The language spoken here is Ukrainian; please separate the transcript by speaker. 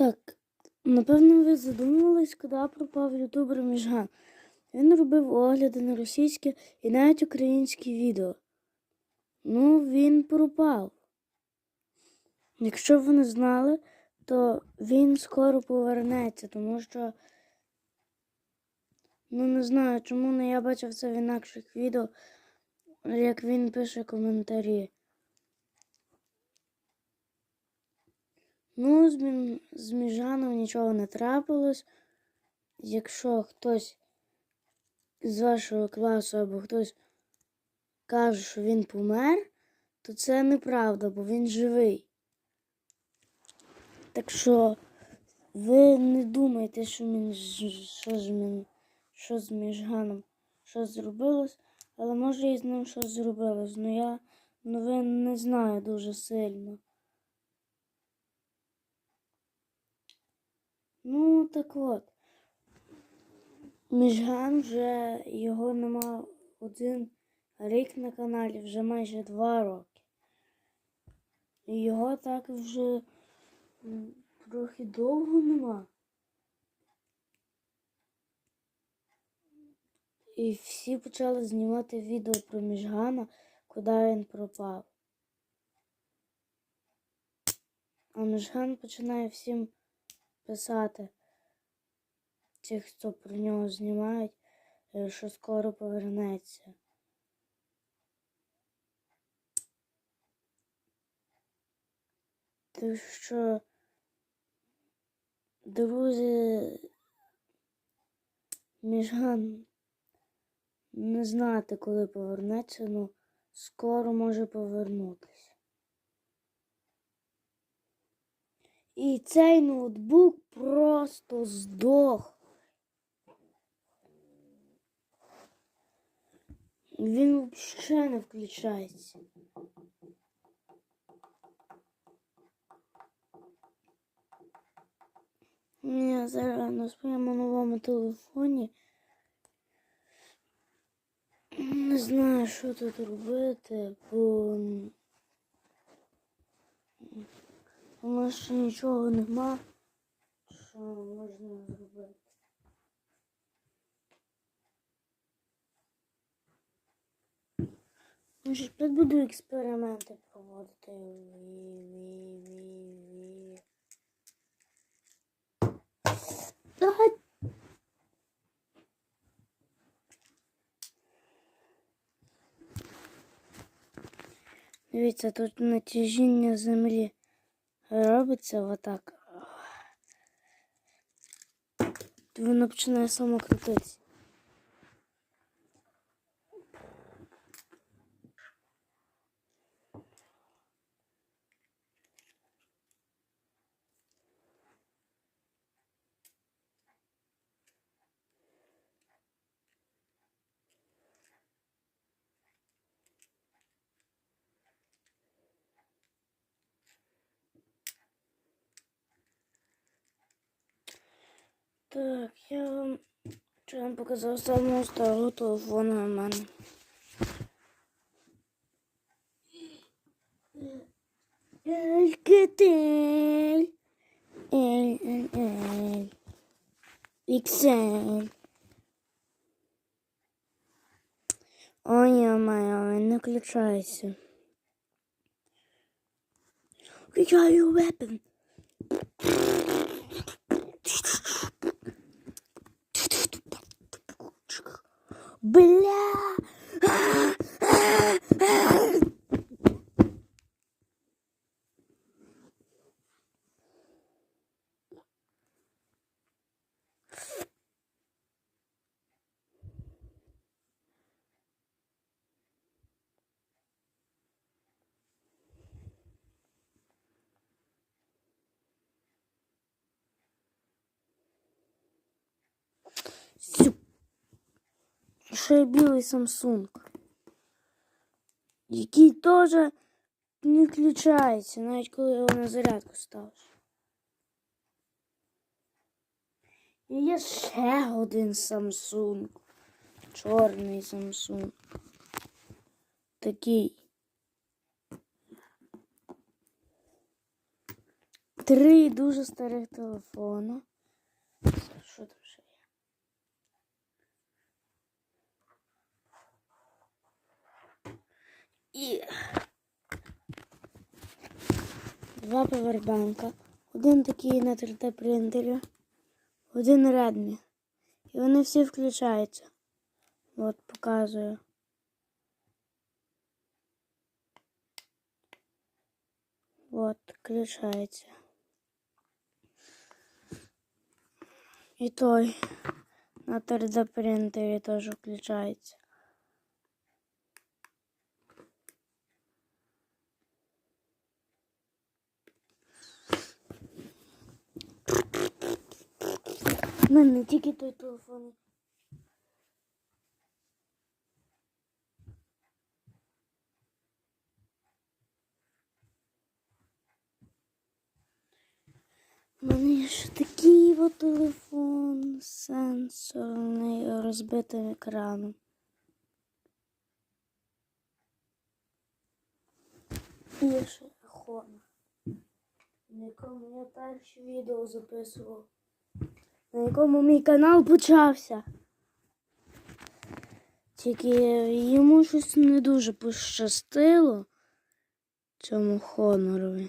Speaker 1: Так, напевно, ви задумувались, куди пропав ютубер Міжган. Він робив огляди на російське і навіть українські відео. Ну, він пропав. Якщо ви не знали, то він скоро повернеться, тому що. Ну, не знаю, чому не я бачив це в інакших відео, як він пише коментарі. Ну, з, Міжаном нічого не трапилось. Якщо хтось з вашого класу або хтось каже, що він помер, то це неправда, бо він живий. Так що ви не думайте, що, він, що, з, Мін- що з Міжганом щось зробилось, але може і з ним щось зробилось. Ну я новин не знаю дуже сильно. Ну, так от. Міжган вже його нема один рік на каналі, вже майже два роки. І його так вже трохи довго нема. І всі почали знімати відео про Міжгана, куди він пропав. А Міжган починає всім писати, ті, хто про нього знімають, е, що скоро повернеться. Так що, друзі, Міжган не знати, коли повернеться, ну скоро може повернутися. І цей ноутбук просто здох. Він взагалі не включається. Ні, зараз на своєму новому телефоні. Не знаю, що тут робити, бо у нас ще нічого нема, що можна зробити. Може, опять буду експерименти проводити. Давай. Дивіться, тут натяжіння землі робиться отак. Воно починає само крутитися. Так, я вам що вам показав самого старого телефону у мене. Alcatel. L, L, L. XL. Ой, він не включається. Включаю weapon. Бля! Зюп. Ще є білий Samsung, який теж не включається, навіть коли його на зарядку ставиш. І є ще один Samsung. Чорний Samsung. Такий. три дуже старих телефона. Що там ще є? І два павербанка. Один такий на 3D принтері, один Redmi. І вони всі включаються. От показую. От, включається. І той на 3D принтері теж включається. У мене не тільки той телефон. У мене ще такий от телефон сенсорний розбитим екраном. І ще iPhone, на якому я перші відео записував, на якому мій канал почався. Тільки йому щось не дуже пощастило цьому хонорові.